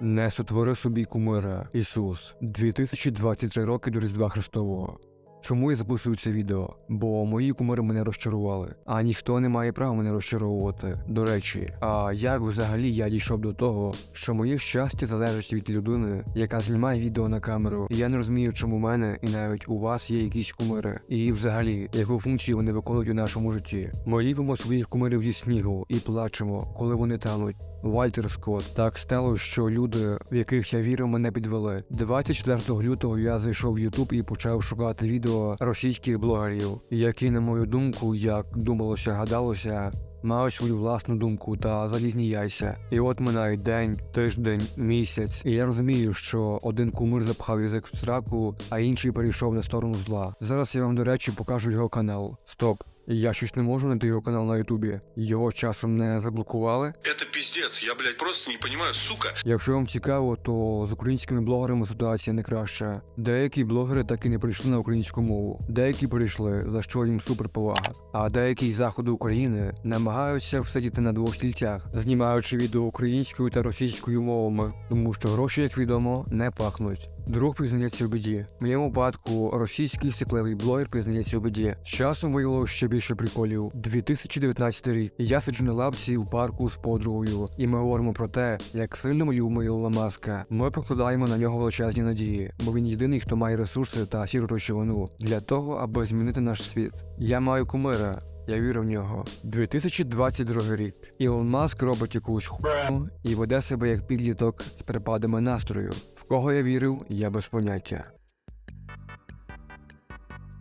Не сотвори собі кумира. Ісус. 2023 роки до Різдва Христового. Чому я записую це відео? Бо мої кумири мене розчарували, а ніхто не має права мене розчаровувати. До речі, а як взагалі я дійшов до того, що моє щастя залежить від людини, яка знімає відео на камеру. І я не розумію, чому в мене і навіть у вас є якісь кумири. І взагалі, яку функцію вони виконують у нашому житті. Ми ліпимо своїх кумирів зі снігу і плачемо, коли вони тануть. Вальтер Скотт. Так сталося, що люди, в яких я вірив, мене підвели. 24 лютого я зайшов в Ютуб і почав шукати відео російських блогерів, які, на мою думку, як думалося, гадалося. Маю свою власну думку та залізні яйця. І от минає день, тиждень, місяць. І я розумію, що один кумир запхав язик в сраку, а інший перейшов на сторону зла. Зараз я вам, до речі, покажу його канал. Стоп. Я щось не можу знайти його канал на Ютубі. Його часом не заблокували. Это пиздец, я, блядь, просто не понимаю, сука. Якщо вам цікаво, то з українськими блогерами ситуація не краща. Деякі блогери так і не прийшли на українську мову. Деякі прийшли, за що їм супер повага. А деякі з заходу України намагаються всидіти на двох стільцях, знімаючи відео українською та російською мовами, тому що гроші, як відомо, не пахнуть. Друг признається в біді. В моєму випадку російський стеклевий блогер признається в біді. З часом виявилося ще більше приколів. 2019 рік. Я сиджу на лапці в парку з подругою, і ми говоримо про те, як сильно ми Ілона Маска. Ми покладаємо на нього величезні надії, бо він єдиний, хто має ресурси та сіру речовину для того, аби змінити наш світ. Я маю кумира. Я вірю в нього. 2022 рік. Ілон Маск робить якусь хуйню і веде себе як підліток з перепадами настрою. В кого я вірив, я без поняття.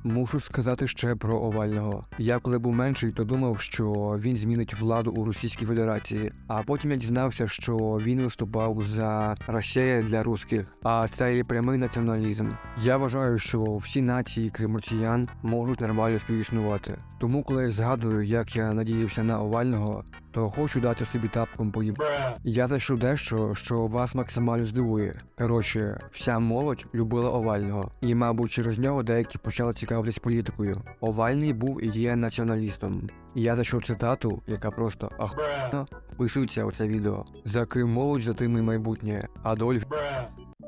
Мушу сказати ще про Овального. Я коли був менший, то думав, що він змінить владу у Російській Федерації. А потім я дізнався, що він виступав за Росія для русських, а це є прямий націоналізм. Я вважаю, що всі нації, крім росіян, можуть нормально співіснувати. Тому, коли я згадую, як я надіявся на Овального, то хочу дати собі тапком поїб. Я знайшов дещо, що вас максимально здивує. Коротше, вся молодь любила Овального, і, мабуть, через нього деякі почали цікавитись політикою. Овальний був і є націоналістом. Я знайшов цитату, яка просто ахуєнно вписується у це відео. За ким молодь, за тим і майбутнє. Адольф.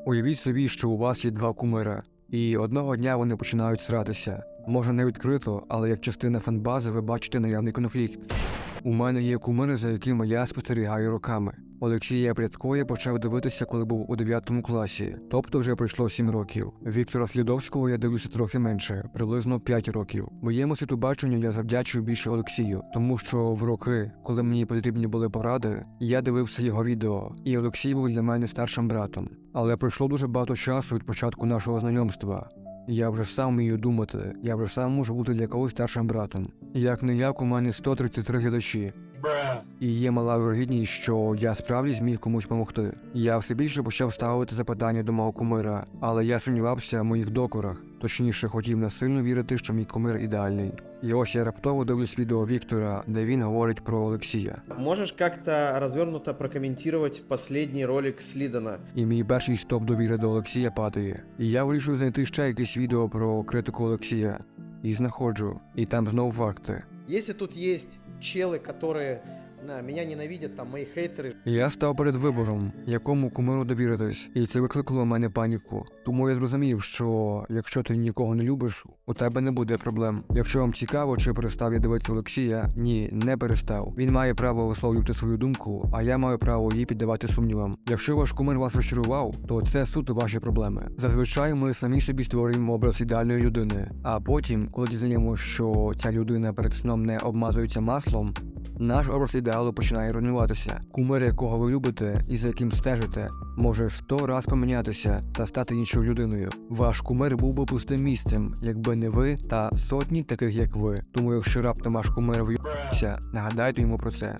Уявіть собі, що у вас є два кумира, і одного дня вони починають сратися. Може не відкрито, але як частина фанбази ви бачите наявний конфлікт. У мене є кумири, за якими я спостерігаю роками. Олексія Прядко я почав дивитися, коли був у 9 класі, тобто вже пройшло 7 років. Віктора Слідовського я дивлюся трохи менше, приблизно 5 років. Моєму світобаченню я завдячую більше Олексію, тому що в роки, коли мені потрібні були поради, я дивився його відео, і Олексій був для мене старшим братом. Але пройшло дуже багато часу від початку нашого знайомства. Я вже сам вмію думати, я вже сам можу бути для когось старшим братом. Як не як у мене 133 глядачі. І є мала вірогідність, що я справді зміг комусь допомогти. Я все більше почав ставити запитання до мого кумира, але я сумнівався в моїх докорах. Точніше, хотів насильно вірити, що мій кумир ідеальний. І ось я раптово дивлюсь відео Віктора, де він говорить про Олексія. Можешь как-то развернуто прокомментировать последний ролик Слидана? І мій перший стоп довіри до Олексія падає. І я вирішую знайти ще якесь відео про критику Олексія. І знаходжу. І там знову факти. Если тут челы, которые на, меня ненавидят, там мои хейтеры, Я став перед вибором, якому кумиру довіритись, і це викликало в мене паніку. Тому я зрозумів, що якщо ти нікого не любиш, у тебе не буде проблем. Якщо вам цікаво, чи перестав я дивитися Олексія, ні, не перестав. Він має право висловлювати свою думку, а я маю право її піддавати сумнівам. Якщо ваш кумир вас розчарував, то це суто ваші проблеми. Зазвичай ми самі собі створюємо образ ідеальної людини. А потім, коли дізнаємося, що ця людина перед сном не обмазується маслом, наш образ ідеалу починає руйнуватися. Кумир, якого ви любите і за яким стежите, може сто раз помінятися та стати іншою людиною. Ваш кумир був би пустим місцем, якби не ви та сотні таких, як ви. Тому, якщо раптом ваш кумир в'їбався, нагадайте йому про це.